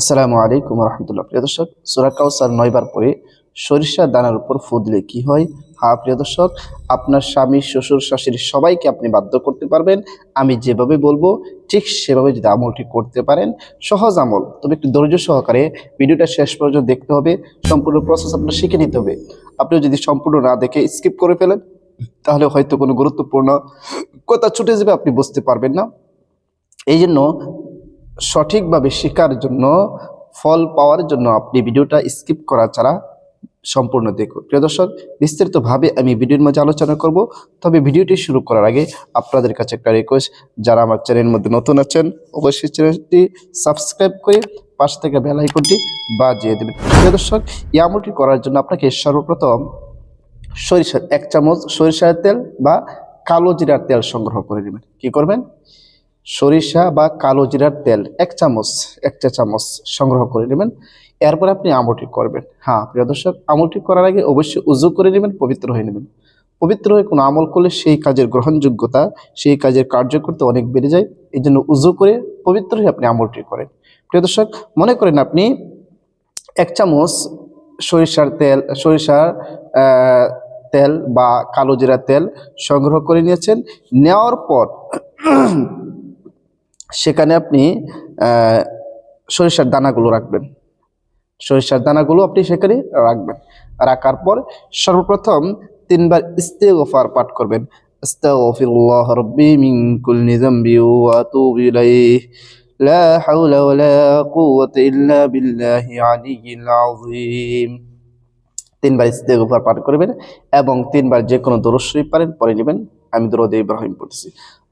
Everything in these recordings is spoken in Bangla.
আসসালামু আলাইকুম রহমতুল্লাহ। প্রিয় দর্শক, সুরা কাউসার নয়বার পরে সরিষা দানার উপর ফু দিলে কি হয়? হ্যাঁ প্রিয় দর্শক, আপনার স্বামী, শ্বশুর, শাশুড়ি সবাইকে আপনি বাধ্য করতে পারবেন। আমি যেভাবে বলব, ঠিক সেভাবে যদি আমলটি করতে পারেন, সহজ আমল। তবে একটু ধৈর্য সহকারে ভিডিওটা শেষ পর্যন্ত দেখতে হবে। সম্পূর্ণ প্রসেস আপনার শিখে নিতে হবে। আপনি যদি সম্পূর্ণ না দেখে স্কিপ করে ফেলেন, তাহলে হয়তো কোনো গুরুত্বপূর্ণ কথা ছুটে যাবে, আপনি বুঝতে পারবেন না। এই জন্য সঠিকভাবে শেখার জন্য, ফল পাওয়ার জন্য আপনি ভিডিওটা স্কিপ করা ছাড়া সম্পূর্ণ দেখুন। প্রিয় দর্শক, বিস্তারিতভাবে আমি ভিডিওর মাঝে আলোচনা করব। তবে ভিডিওটি শুরু করার আগে আপনাদের কাছে একটা রিকোয়েস্ট যারা আমার চ্যানেলের মধ্যে নতুন আছেন, অবশ্যই চ্যানেলটি সাবস্ক্রাইব করে পাশ থেকে বেল আইকনটি বাজিয়ে দেবেন। প্রিয় দর্শক, এই আমলটি করার জন্য আপনাকে সর্বপ্রথম সরিষার এক চামচ সরিষার তেল বা কালো জিরার তেল সংগ্রহ করে নেবেন। কি করবেন? সরিষা বা কালো জিরার তেল, এক চামচ, এক চা চামচ সংগ্রহ করে নেবেন। এরপর আপনি আমলটি করবেন। হ্যাঁ প্রিয় দর্শক, আমলটি করার আগে অবশ্যই উজু করে নেবেন, পবিত্র হয়ে নেবেন। পবিত্র হয়ে কোনো আমল করলে সেই কাজের গ্রহণযোগ্যতা, সেই কাজের কার্যকরতা অনেক বেড়ে যায়। এই জন্য উজু করে পবিত্র হয়ে আপনি আমলটি করেন। প্রিয় দর্শক, মনে করেন আপনি এক চামচ সরিষার তেল সরিষার তেল বা কালো জিরা তেল সংগ্রহ করে নিয়েছেন। নেওয়ার পর সেখানে আপনি সরিষার দানাগুলো রাখবেন। সরিষার দানাগুলো আপনি সেখানে রাখবেন। রাখার পর সর্বপ্রথম তিনবার ইস্তেগফার পাঠ করবেন। হাওলা ওয়ালা কুওয়াতা ইল্লা তিনবার পাঠ করবেন এবং তিনবার যে কোনো দরুদ শরীফ পারেন, পড়ে নেবেন। আমি দরুদ ইব্রাহিম পড়তেছি।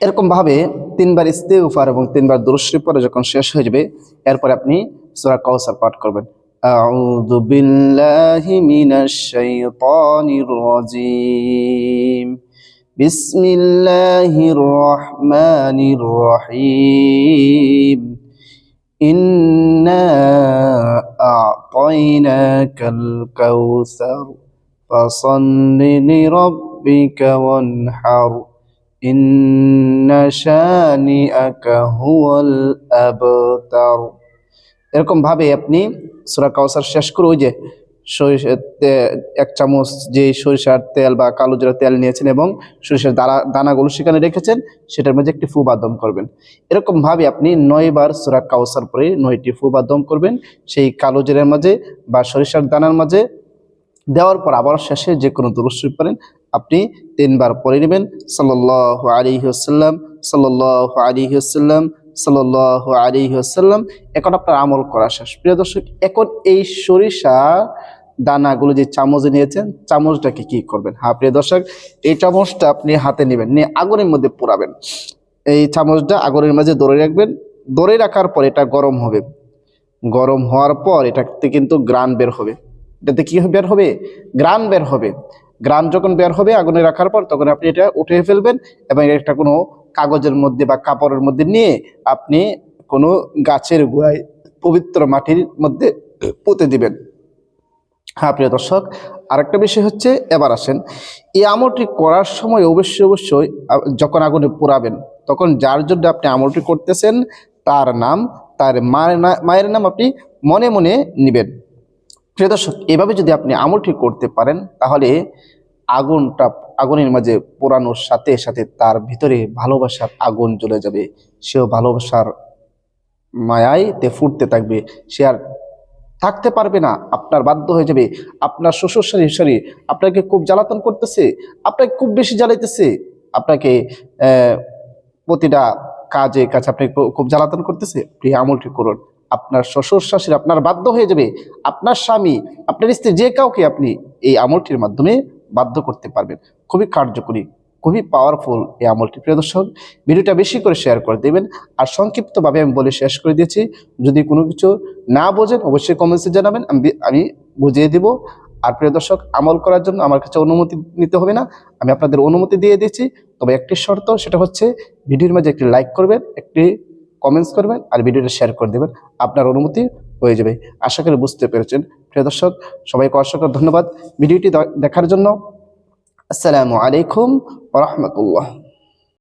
এরকম ভাবে তিনবার ইস্তেগফার এবং তিনবার দুরুশরীফ পরে যখন শেষ হয়ে যাবে, এরপরে আপনি সূরা কাউসার পাঠ করবেন। আউযু বিল্লাহি মিনাশ শাইতানির রাজীম। বিসমিল্লাহির রহমানির রহিম। ইন্না আ'তাইনাকাল কাউসার ফাসাল্লি লিরাব্বিকা ওয়ানহার। ইন্ন শানিআকা হুয়াল আবতার এরকম ভাবে আপনি সূরা কাউসার শেষ করে ওই যে সরিষার এক চামচ যে সরিষার তেল বা কালো জিরা তেল নিয়েছেন এবং সরিষার দানা, দানাগুলো সেখানে রেখেছেন, সেটার মধ্যে একটি ফু বাদম করবেন। এরকম ভাবে আপনি নয়বার সূরা কাউসার পরে নয়টি ফু বাদম করবেন, সেই কালো জিরার মাঝে বা সরিষার দানার মাঝে। দেওয়ার পর আবার শেষে যে কোনো দুরুশ্বরী পারেন আপনি তিনবার পড়ে নেবেন। সাল্লাহ আলী আসাল্লাম সাল্লাহ আলী আসাল্লাম সাল্লাহ আলী আসাল্লাম এখন আপনার আমল করা শেষ। প্রিয় দর্শক, এখন এই সরিষা দানাগুলো যে চামচে নিয়েছেন, চামচটাকে কি করবেন? হ্যাঁ প্রিয় দর্শক, এই চামচটা আপনি হাতে নেবেন, নিয়ে আগুনের মধ্যে পোড়াবেন। এই চামচটা আগুনের মাঝে দৌড়ে রাখবেন। দৌড়ে রাখার পর এটা গরম হবে। গরম হওয়ার পর এটাতে কিন্তু গ্রান বের হবে। এটাতে কি বের হবে? গ্রান বের হবে। গ্রান যখন বের হবে, আগুনে রাখার পর তখন আপনি এটা উঠে ফেলবেন এবং একটা কোনো কাগজের মধ্যে বা কাপড়ের মধ্যে নিয়ে আপনি কোনো গাছের গোড়ায় পবিত্র মাটির মধ্যে পুঁতে দিবেন। হ্যাঁ প্রিয় দর্শক, আরেকটা বিষয় হচ্ছে, এবার আসেন। এই আমলটি করার সময় অবশ্যই অবশ্যই যখন আগুনে পোড়াবেন, তখন যার জন্য আপনি আমলটি করতেছেন, তার নাম, তার মায়ের মায়ের নাম আপনি মনে মনে নেবেন। প্রিয় দর্শক, এভাবে যদি আপনি আমলটি করতে পারেন, তাহলে আগুনটা, আগুনের মাঝে পোড়ানোর সাথে সাথে তার ভিতরে ভালোবাসার আগুন জ্বলে যাবে। সেও ভালোবাসার মায়ায় তে ফুটতে থাকবে। সে আর থাকতে পারবে না, আপনার বাধ্য হয়ে যাবে। আপনার শ্বশুর শাড়ি শাড়ি আপনাকে খুব জ্বালাতন করতেছে, আপনাকে খুব বেশি জ্বালাইতেছে, আপনাকে প্রতিটা কাজে কাছে আপনি খু- খুব জ্বালাতন করতেছে। প্রিয় আমলটি করুন। আপনার শ্বশুর শাশুড়ি আপনার বাধ্য হয়ে যাবে, আপনার স্বামী, আপনার স্ত্রী, যে কাউকে আপনি এই আমলটির মাধ্যমে বাধ্য করতে পারবেন। খুবই কার্যকরী, খুবই পাওয়ারফুল এই আমলটি। প্রিয় দর্শক, ভিডিওটা বেশি করে শেয়ার করে দেবেন। আর সংক্ষিপ্তভাবে আমি বলে শেষ করে দিয়েছি, যদি কোনো কিছু না বোঝেন, অবশ্যই কমেন্টসে জানাবেন, আমি আমি বুঝিয়ে দিব। আর প্রিয় দর্শক, আমল করার জন্য আমার কাছে অনুমতি নিতে হবে না। আমি আপনাদের অনুমতি দিয়ে দিয়েছি। তবে একটি শর্ত, সেটা হচ্ছে, ভিডিওর মাঝে একটি লাইক করবেন, একটি কমেন্টস করবেন আর ভিডিওটা শেয়ার করে দেবেন। আপনার অনুমতি হয়ে যাবে। আশা করি বুঝতে পেরেছেন। প্রিয় দর্শক, সবাইকে অসংখ্য ধন্যবাদ। ভিডিওটি দেখার জন্য আসসালামু আলাইকুম রহমতুল্লাহ।